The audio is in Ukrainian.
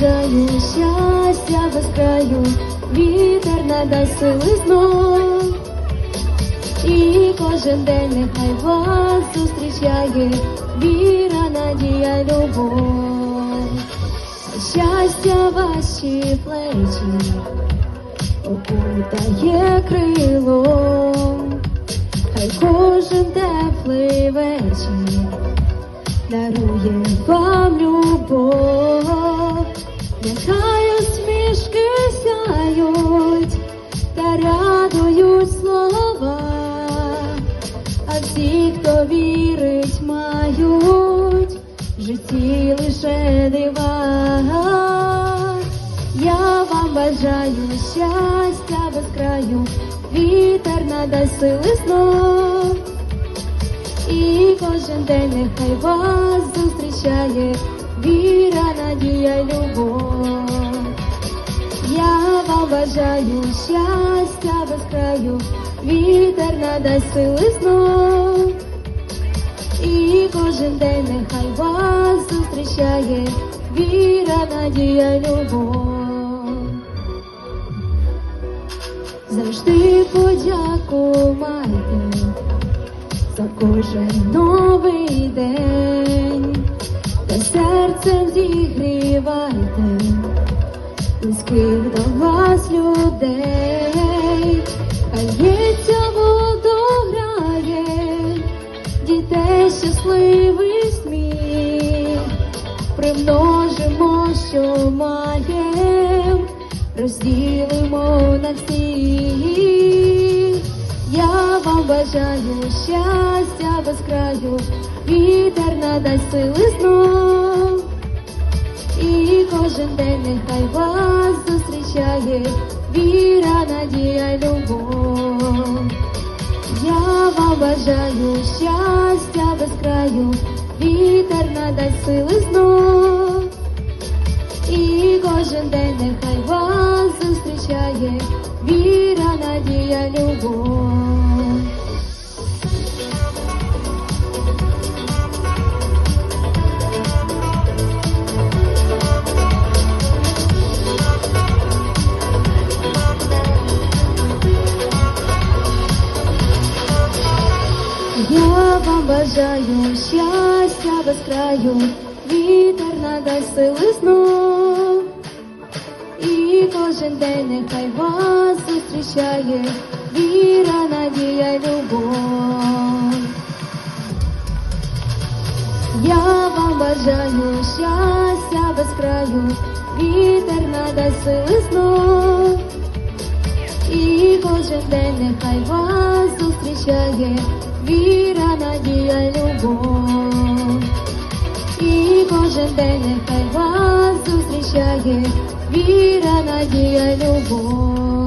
бажаю щастя без краю, вітер надасть сили знов. І кожен день нехай вас зустрічає віра, надія, любов. Щастя ваші плечі окутає крилом, хай кожен теплий вечір дарує вам любов, нехай усмішки сяють та радують слова, а всі, хто вірить, мають в житті лише дива. Я вам бажаю щастя без краю, вітер надасть сили знов. І кожен день нехай вас зустрічає віра, надія, бажаю щастя без краю, вітер надасть сили знов. І кожен день нехай вас зустрічає віра, надія, любов. Завжди подяку майте за кожен новий день, та серцем зігрівайте близьких до вас людей, хай лється водограє, дітей щасливий сміх, примножимо, що маєм, розділимо на всіх. Я вам бажаю щастя без краю, вітер надасть сили знов. І кожен день нехай вас зустрічає віра, надія, любов. Я вам бажаю щастя без краю, вітер надасть сили знов. І кожен день нехай вас зустрічає віра, надія, любов. Бажаю щастя без краю, вітер надасть сили знов. І кожен день нехай вас зустрічає віра, надія, любов. Я вам бажаю щастя без краю, вітер надасть сили знов. І кожен день нехай вас зустрічає віра, надія, любов. І кожен день нехай вас зустрічає віра, надія, любов.